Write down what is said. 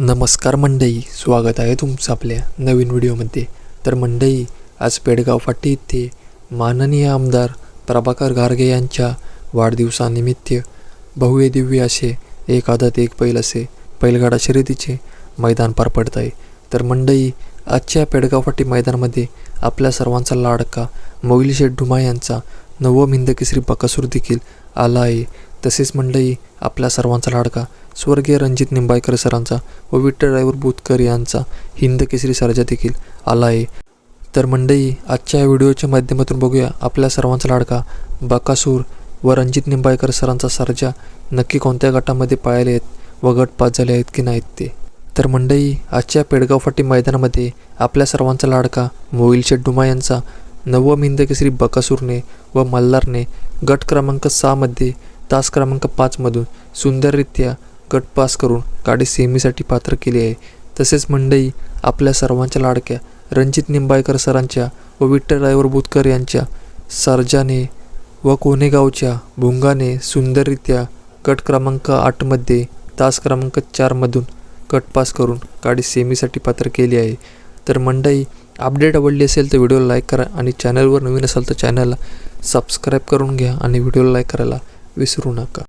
नमस्कार मंडई स्वागत आहे तुमचं आपल्या नवीन व्हिडिओमध्ये. तर मंडई आज पेडगाव फाटी येथे माननीय आमदार प्रभाकर गारगे यांच्या वाढदिवसानिमित्त भव्य दिव्य असे एक आदत एक पैल असे पैलगाडा शर्यतीचे मैदान पार पडत आहे. तर मंडई आजच्या पेडगाव फाटी मैदानामध्ये आपल्या सर्वांचा लाडका मोईल शेठ डुमा यांचा नवम हिंदकेसरी बकासूर देखील आला आहे. तसेच मंडई आपल्या सर्वांचा लाडका स्वर्गीय रणजित निंबाळकर सरांचा व विठ्ठल ड्रायव्हर बुतकर यांचा हिंद केसरी सर्जा देखील आला आहे. तर मंडई आजच्या या व्हिडिओच्या माध्यमातून बघूया आपल्या सर्वांचा लाडका बकासूर व रणजित निंबाळकर सरांचा सर्जा नक्की कोणत्या गटामध्ये पाळले आहेत व गट पास झाले आहेत की नाहीत ते. तर मंडई आजच्या पेडगाव फाटी मैदानामध्ये आपल्या सर्वांचा लाडका मोईल शेड्डुमा डुमा यांचा नवम हिंद केसरी बकासूरने व मल्हारने गट क्रमांक सहामध्ये तास क्रमांक पाचमधून सुंदररित्या गट पास करून गाडी सेमीसाठी पात्र केली आहे. तसेच मंडई आपल्या सर्वांच्या लाडक्या रणजित निंबाळकर सरांच्या व विठ्ठल ड्रायव्हर बुतकर यांच्या सरजाने व कोनेगावच्या भुंगाने सुंदररित्या गट क्रमांक आठमध्ये तास क्रमांक चारमधून गट पास करून गाडी सेमीसाठी पात्र केली आहे. तर मंडई अपडेट आवडली असेल तर व्हिडिओला लाईक करा आणि चॅनलवर नवीन असाल तर चॅनलला सबस्क्राईब करून घ्या आणि व्हिडिओला लाईक करायला विसरू नका.